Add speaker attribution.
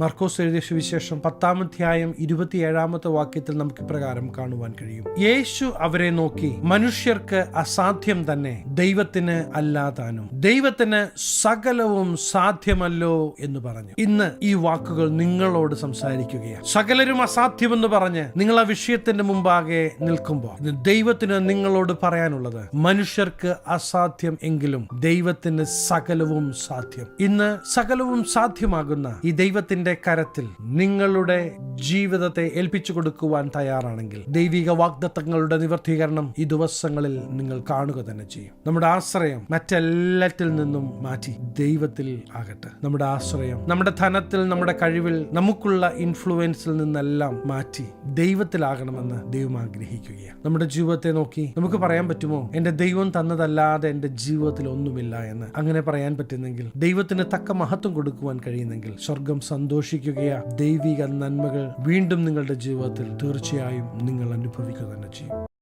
Speaker 1: മർക്കോസ് എഴുതിയ സുവിശേഷം പത്താം അധ്യായം ഇരുപത്തിയേഴാമത്തെ വാക്യത്തിൽ നമുക്ക് പ്രകാരം കാണുവാൻ കഴിയും. യേശു അവരെ നോക്കി മനുഷ്യർക്ക് അസാധ്യം തന്നെ ദൈവത്തിന് അല്ലാതാനും. ദൈവത്തിന് സകലവും സാധ്യമല്ലോ എന്ന് പറഞ്ഞു. ഇന്ന് ഈ വാക്കുകൾ നിങ്ങളോട് സംസാരിക്കുകയാണ്. സകലരും അസാധ്യമെന്ന് പറഞ്ഞ് നിങ്ങൾ ആ വിഷയത്തിന്റെ മുമ്പാകെ നിൽക്കുമ്പോൾ ദൈവത്തിന് നിങ്ങളോട് പറയാനുള്ളത് മനുഷ്യർക്ക് അസാധ്യം എങ്കിലും ദൈവത്തിന് സകലവും സാധ്യം. ഇന്ന് സകലവും സാധ്യമാകുന്ന ഈ ദൈവത്തിന്റെ കരത്തിൽ നിങ്ങളുടെ ജീവിതത്തെ ഏൽപ്പിച്ചു കൊടുക്കുവാൻ തയ്യാറാണെങ്കിൽ ദൈവിക വാഗ്ദത്തങ്ങളുടെ നിവർത്തീകരണം ഈ ദിവസങ്ങളിൽ നിങ്ങൾ കാണുക തന്നെ ചെയ്യും. നമ്മുടെ ആശ്രയം മറ്റെല്ലാറ്റിൽ നിന്നും മാറ്റി ദൈവത്തിൽ ആകട്ടെ. നമ്മുടെ ആശ്രയം നമ്മുടെ ധനത്തിൽ നമ്മുടെ കഴിവിൽ നമുക്കുള്ള ഇൻഫ്ലുവൻസിൽ നിന്നെല്ലാം മാറ്റി ദൈവത്തിലാകണമെന്ന് ദൈവം ആഗ്രഹിക്കുകയാണ്. നമ്മുടെ ജീവിതത്തെ നോക്കി നമുക്ക് പറയാൻ പറ്റുമോ? എന്റെ ദൈവം തന്നതല്ലാതെ എന്റെ ജീവിതത്തിൽ ഒന്നുമില്ല എന്ന്. അങ്ങനെ പറയാൻ പറ്റുന്നെങ്കിൽ ദൈവത്തിന് തക്ക മഹത്വം കൊടുക്കുവാൻ കഴിയുന്നെങ്കിൽ സ്വർഗം സന്തോഷിക്കുകയാ. ദൈവിക നന്മകൾ വീണ്ടും നിങ്ങളുടെ ജീവിതത്തിൽ തീർച്ചയായും നിങ്ങൾ അനുഭവിക്കുക തന്നെ ചെയ്യും.